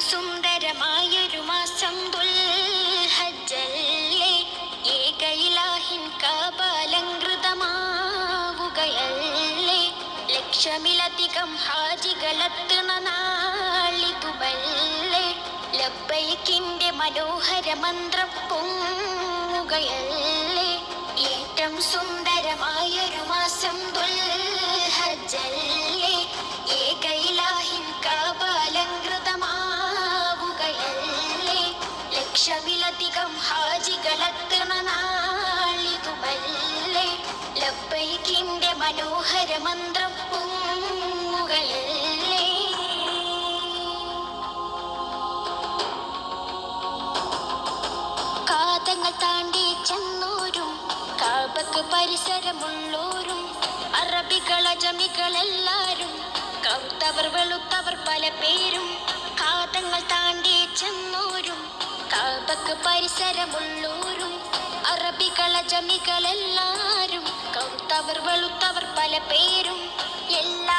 സുന്ദരമായൊരു മാസം ദുൽഹജ്ജല്ലേ? ഏകയിലാഹിൻ കാപാലങ്കൃതമാവുകയല്ലേ ലക്ഷമിലധികം ഹാജികളെത്തണ നാളിതുമല്ലേ? ലബൈക്കിന്റെ മനോഹര മന്ത്രം പൊങ്ങുകയല്ലേ? ഏറ്റം സുന്ദരമായൊരു മനോഹര മന്ത്രം കാതങ്ങൾ താണ്ടി ചെന്നോരും കാബക്ക് പരിസരമുള്ളോരും അറബികൾ അജമികളെല്ലാരും കറുത്തവർ വെളുത്തവർ പല പേരും കാതങ്ങൾ താണ്ടി ചെന്നോരും കാബക്ക് പരിസരമുള്ളോരും അറബികൾ അജമികളെല്ലാരും കറുത്തവർ വെളുത്തവർ പല പേരും എല്ലാ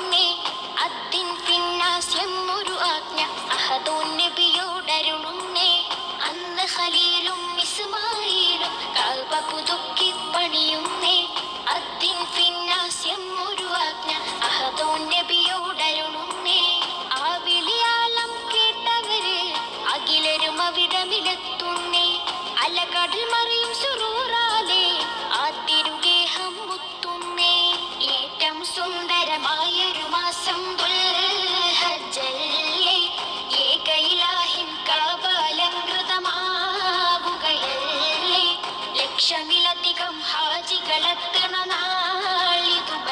ലക്ഷമിലധികം ഹാജികളെത്തണ നാളിതുമല്ലേ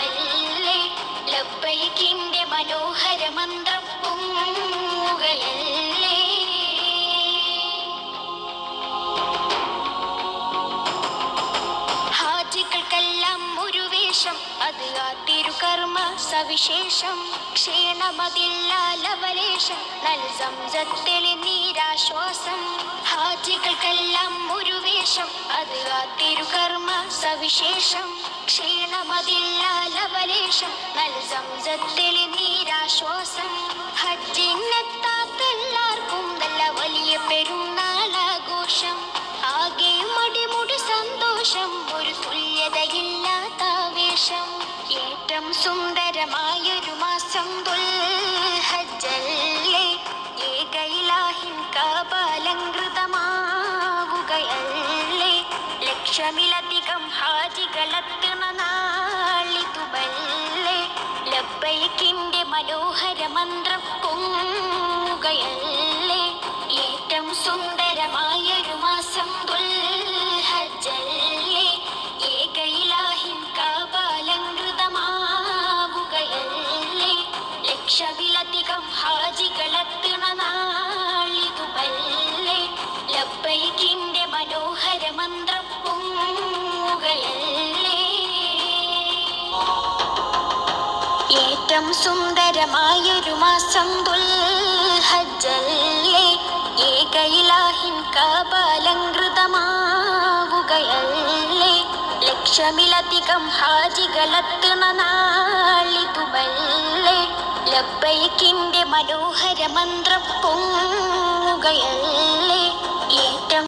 ലബ്ബൈക്കിന്റെ മനോഹര മന്ത്രം സവിശേഷം ക്ഷീണമതില്ലാലവലേശം ലവലേശം നൽസംസത്തെളി നീരാശ്വാസം ഹാജികൾക്കെല്ലാം ഒരു വേഷം അത് ആ സവിശേഷം ക്ഷീണമതില്ലാലവലേശം ലവലേശം നൽസംസത്തെളി നീരാശ്വാസം ഹജ്ജിനെത്താത്തെല്ലാവർക്കും ഏറ്റവും സുന്ദരമായൊരു മാസം ദുൽഹജ്ജല്ലേ? ഏകയിലാഹിൻ കാപാലങ്കൃതമാവുകയല്ലേ ലക്ഷമിലധികം ഹാജികളെത്തണ ലബ്ബൈക്കിന്റെ മനോഹര മന്ത്രം പൊങ്ങുകയല്ലേ? ഏറ്റവും സുന്ദരമായൊരു മാസം ഏറ്റവും സുന്ദരമായൊരു മാസം ദുൽഹജ്ജല്ലേ ലക്ഷമിലധികം ഹാജികളെത്തണ നാളിതുമല്ലേ ലബ്ബൈക്കിന്റെ മനോഹര മന്ത്രം പൊങ്ങുകയല്ലേ? ഏറ്റവും